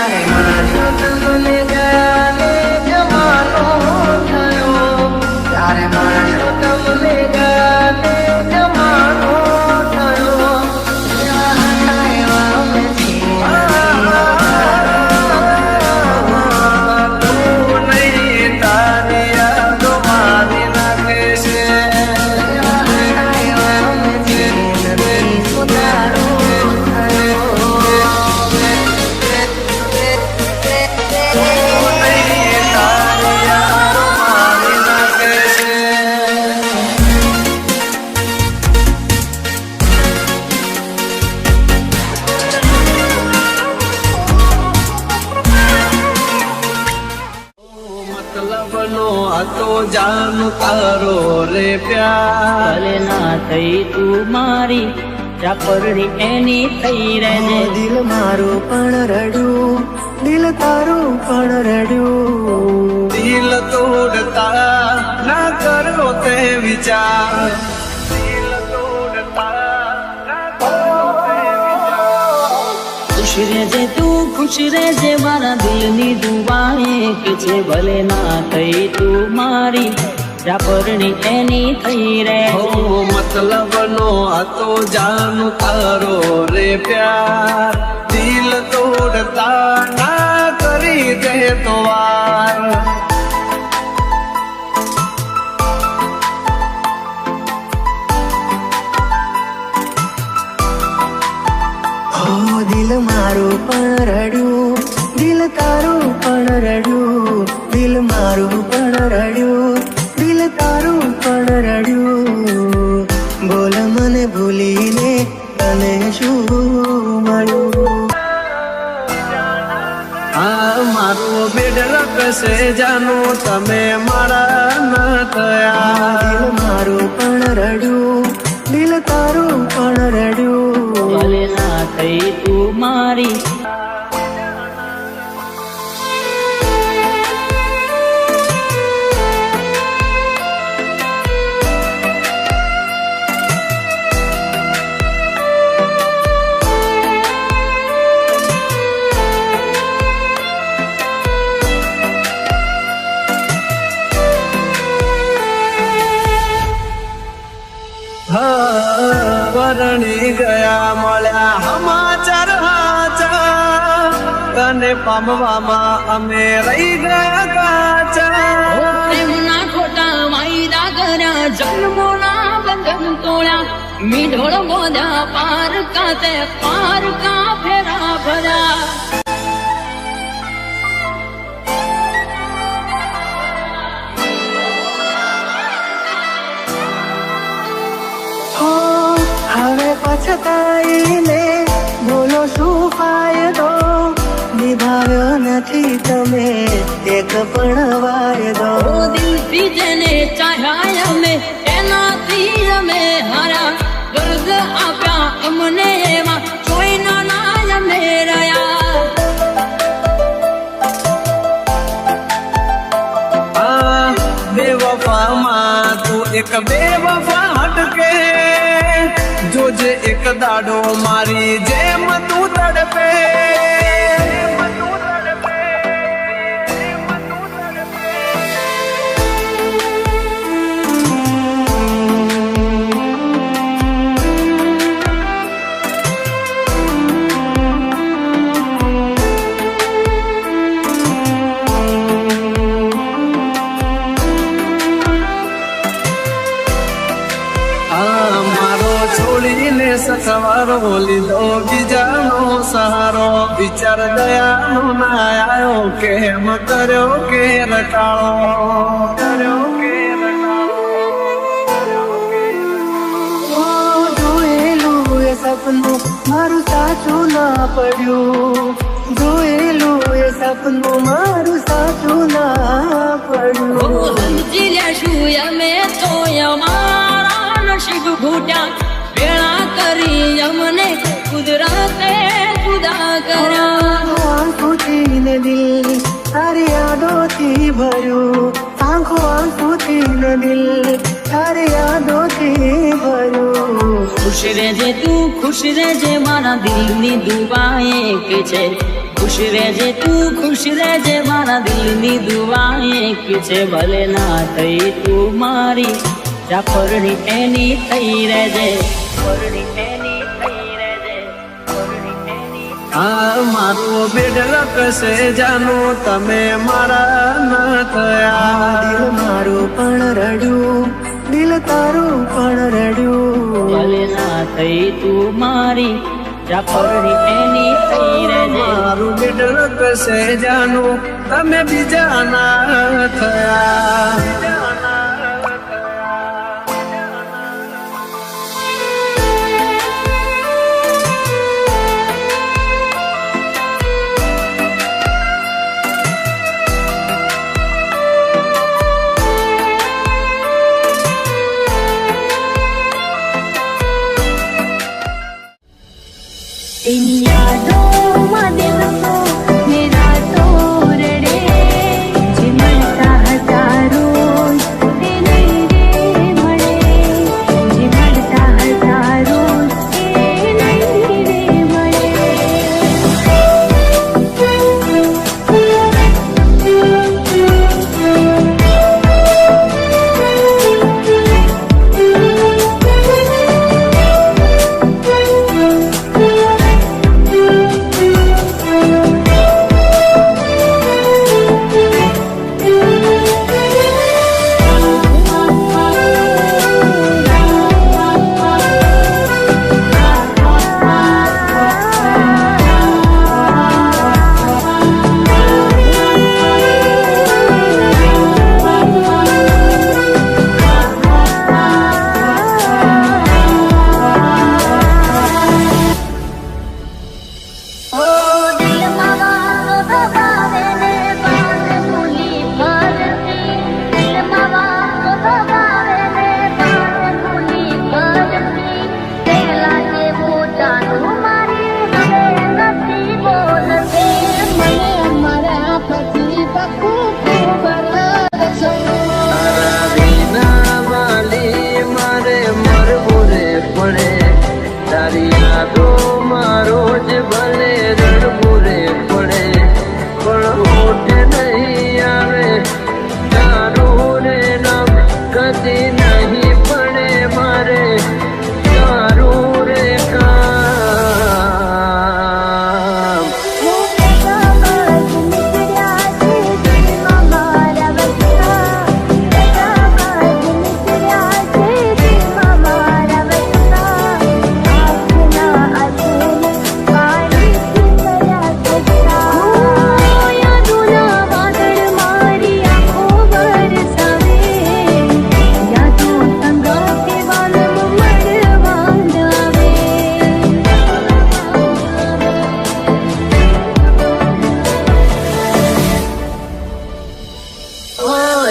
ક્યારે મારા ભલે ના થઈ તું મારી. ચાપરડી એની થઈ રે દિલ મારું પણ રડ્યું દિલ તારું પણ રડ્યું. દિલ તોડતા ના કરો તે વિચાર. દિલ તોડતા ના કરો તે વિચાર. ખુશ રહેજે તું ખુશ રહેજે મારા દિલની દુવાએ. કે છે ભલે ના થઈ તું મારી. ચાપરડી એની થઈ હો મતલબ મતલબનો હતો જાન તારો રે પ્યાર. દિલ તોડતા ના કરી દે તો વાર. દિલ મારું પણ રડ્યું દિલ તારું પણ રડ્યું. છે જાનો તમે મારા ન થયા. દિલ મારું પણ રડ્યું દિલ તારું પણ રડ્યું. ભલે ના થઈ તું મારી વરણી ગયા મળ્યા સમાચાર હાચા તને પામવામાં અમે રહી ગયા કાચા પ્રેમના ખોટા વાયદા કર્યા જન્મોના બંધન તોડ્યા મીઢોળ બોધા પાર કાતે પાર કા ફેરા ભર્યા છતાંય બોલો શું ફાયદો? નિભાવ્યો નથી તમે એક પણ વાયદો. દિલથી જેને ચાહ્યા અમે એનાથી અમે હારા. દર્દ આપ્યા અમને એમાં કોઈ ના અમે રહ્યા. બેવફામાં તું એક બેવફા હટકે. જોજે એક દાડો મારી જેમ તું તડપે. સથવારો દો બીજાનો સહારો. વિચાર દયાનો ના આવ્યો કેમ કર્યો કે રટાળો? કર્યો કે સપનું મારું સાચું ના પડ્યું. જોયેલું એ સપનું મારું સાચું ના પડ્યું. સમજી લેશું અમે તો અમારા નસીબ ઘૂટ્યા. વેળા કરી અમને કુદરતે જુદા કર્યા. આંખોથી દિલ તારી યાદોથી ભર્યું. આંખો આંખોથી દિલ તારી યાદોથી ભર્યું. ખુશ રહેજે તું ખુશ રહેજે મારા દિલની દુવા એક છે. ખુશ રહેજે તું ખુશ રહેજે મારા દિલની દુવા એક છે. ભલે ના થઈ તું મારી જાફરની એની થઈ રહેજે પરણી તેની થઈ રહેજે. હા મારું બેડલક છે જાનું? તમે મારા ન થયા. દિલ મારું પણ રડ્યું દિલ તારું પણ રડ્યું. ભલે ના થઈ તું મારી જાફરની એની થઈ રહેજે. મારું બેડલક છે જાનો? તમે બીજા ના થયા.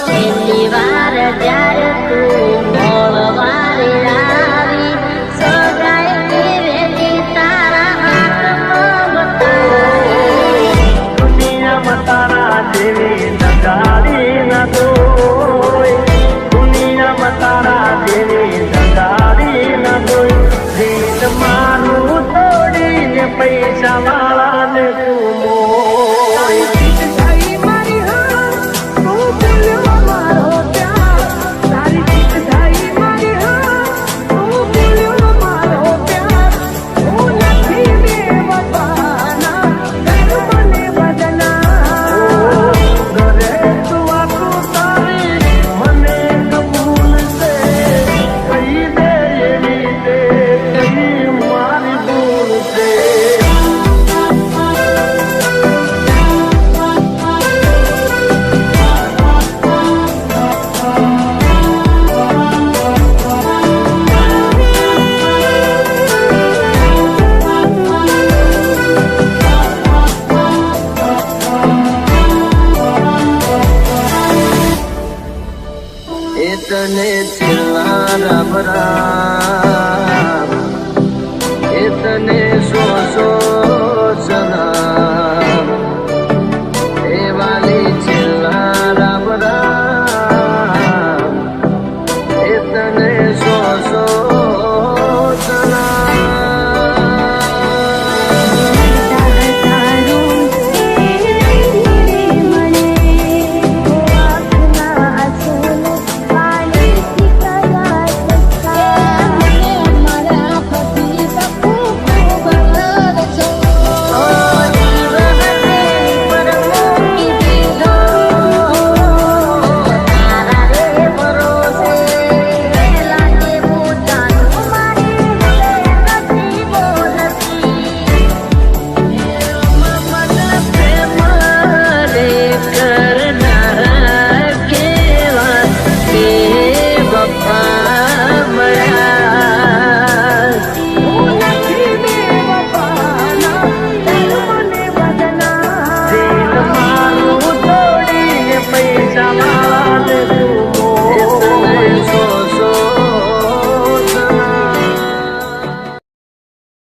છેલ્લી વાર જ્યારે છેલ્લા